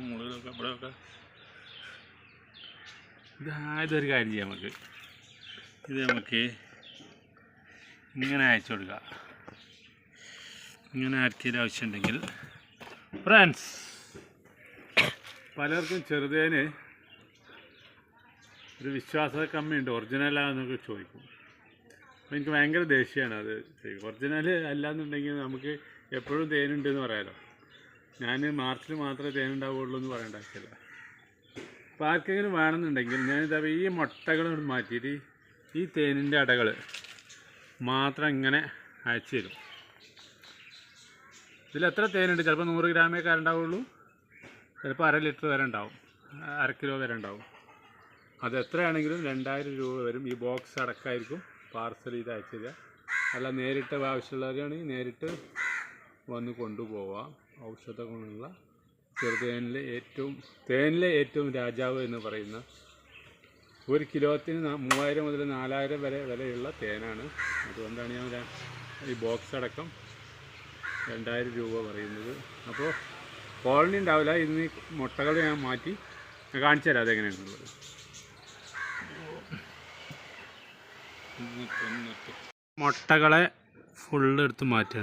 മുകളിലൊക്കെ ഇവിടെയൊക്കെ? ഇതായതൊരു കാര്യം ചെയ്യാം നമുക്ക്. ഇത് നമുക്ക് ഇങ്ങനെ അയച്ചു കൊടുക്കുക ഇങ്ങനെ ആർക്കെങ്കിലും ആവശ്യമുണ്ടെങ്കിൽ ഫ്രണ്ട്സ് പലർക്കും ചെറുതേന് ഒരു വിശ്വാസ കമ്മിയുണ്ട്. ഒറിജിനലാണെന്നൊക്കെ ചോദിക്കും. എനിക്ക് ഭയങ്കര ദേഷ്യമാണ് അത്. ഒറിജിനൽ അല്ലാന്നുണ്ടെങ്കിൽ നമുക്ക് എപ്പോഴും തേനുണ്ട് എന്ന് പറയാലോ. ഞാൻ മാർച്ചിൽ മാത്രമേ തേനുണ്ടാവുള്ളൂ എന്ന് പറയേണ്ട ആവശ്യമില്ല. അപ്പോൾ ആർക്കെങ്കിലും വേണമെന്നുണ്ടെങ്കിൽ ഞാനിതാ ഈ മുട്ടകൾ മാറ്റിയിട്ട് ഈ തേനിന്റെ അടകൾ മാത്രം ഇങ്ങനെ അയച്ചു തരും. ഇതിൽ എത്ര തേനുണ്ട്? ചിലപ്പോൾ നൂറ് ഗ്രാമേ ഉണ്ടാവുള്ളൂ ചിലപ്പോൾ അര ലിറ്റർ വരെ ഉണ്ടാവും. അര കിലോ വരെ ഉണ്ടാവും. അത് എത്രയാണെങ്കിലും രണ്ടായിരം രൂപ വരും. ഈ ബോക്സ് അടക്കമായിരിക്കും പാർസൽ ചെയ്ത് അയച്ചു തരിക അല്ല നേരിട്ട് ആവശ്യമുള്ളവരാണെങ്കിൽ നേരിട്ട് വന്ന് കൊണ്ടുപോവാം. ഔഷധ ഗുണമുള്ള ചെറുതേനിലെ ഏറ്റവും തേനിലെ ഏറ്റവും രാജാവ് എന്ന് പറയുന്ന ഒരു കിലോത്തിന് മൂവായിരം മുതൽ നാലായിരം വരെ വിലയുള്ള തേനാണ്. അതുകൊണ്ടാണ് ഞാൻ ഈ ബോക്സ് അടക്കം രണ്ടായിരം രൂപ പറയുന്നത്. അപ്പോൾ കോളനി ഉണ്ടാവില്ല. ഇന്ന് മുട്ടകൾ ഞാൻ മാറ്റി കാണിച്ചു തരാം അതെങ്ങനെയാണെന്നുള്ളത്. മുട്ടകളെ ഫുള്ള് എടുത്ത് മാറ്റുകയാണ്